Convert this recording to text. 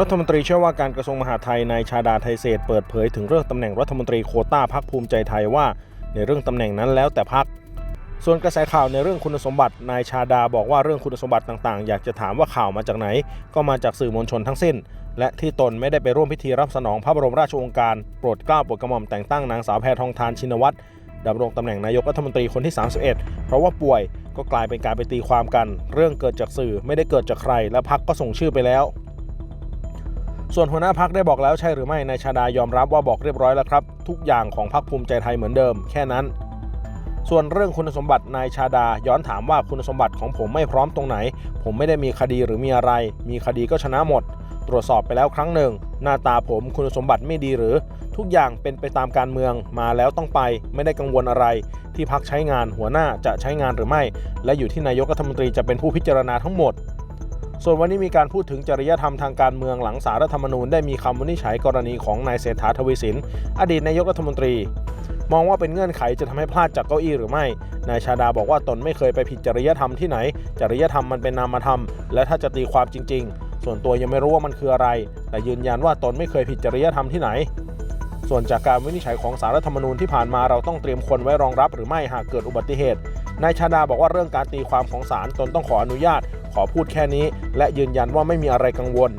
รัฐมนตรีช่วยว่าการกระทรวงมหาดไทยนายชาดาไทยเศรษฐ์เปิดเผยถึงเรื่องตำแหน่งรัฐมนตรีโคต้าพักภูมิใจไทยว่า ในเรื่องตำแหน่งนั้นแล้วแต่พัก ส่วนกระแสข่าวในเรื่องคุณสมบัตินายชาดาบอกว่าเรื่องคุณสมบัติต่างๆ อยากจะถามว่าข่าวมาจากไหน ก็มาจากสื่อมวลชนทั้งสิ้น และที่ตนไม่ได้ไปร่วมพิธีรับสนองพระบรมราชโองการโปรดเกล้าโปรดกระหม่อมแต่งตั้งนางสาวแพทองทานชินวัตรดำรงตำแหน่งนายกรัฐมนตรีคนที่ 31 เพราะว่าป่วยก็กลายเป็นการไปตีความกัน เรื่องเกิดจากสื่อไม่ได้เกิดจากใคร และพักก็ส่งชื่อไปแล้ว ส่วนหัวหน้าพักได้บอกแล้วใช่หรือไม่นายชาดายอมรับว่าบอกเรียบร้อยแล้วครับ ทุกอย่างของพักภูมิใจไทยเหมือนเดิม แค่นั้น ส่วนเรื่องคุณสมบัตินายชาดาย้อนถามว่าคุณสมบัติของผมไม่พร้อมตรงไหน ผมไม่ได้มีคดีหรือมีอะไร มีคดีก็ชนะหมด ตรวจสอบไปแล้วครั้งหนึ่ง หน้าตาผมคุณสมบัติไม่ดีหรือ ทุกอย่างเป็นไปตามการเมืองมาแล้วต้องไป ไม่ได้กังวลอะไร ที่พักใช้งานหัวหน้าจะใช้งานหรือไม่ และอยู่ที่นายกรัฐมนตรีจะเป็นผู้พิจารณาทั้งหมด ส่วนวันนี้มีการพูดถึงจริยธรรมทางการเมืองหลังสารรัฐธรรมนูญได้มีคำวินิจฉัยกรณีของนายเศรษฐาทวีสิน อดีตนายกรัฐมนตรี มองว่าเป็นเงื่อนไขจะทำให้พลาดจากเก้าอี้หรือไม่ นายชาดาบอกว่าตนไม่เคยไปผิดจริยธรรมที่ไหน จริยธรรมมันเป็นนามธรรม และถ้าจะตีความจริง ๆ ส่วนตัวยังไม่รู้ว่ามันคืออะไร แต่ยืนยันว่าตนไม่เคยผิดจริยธรรมที่ไหนส่วนจากการวินิจฉัยของสารรัฐธรรมนูญที่ผ่านมาเราต้องเตรียมคนไว้รองรับหรือไม่หากเกิดอุบัติเหตุ นายชาดาบอกว่าเรื่องการตีความของศาลตนต้องขออนุญาต ขอพูดแค่นี้ และยืนยันว่าไม่มีอะไรกังวล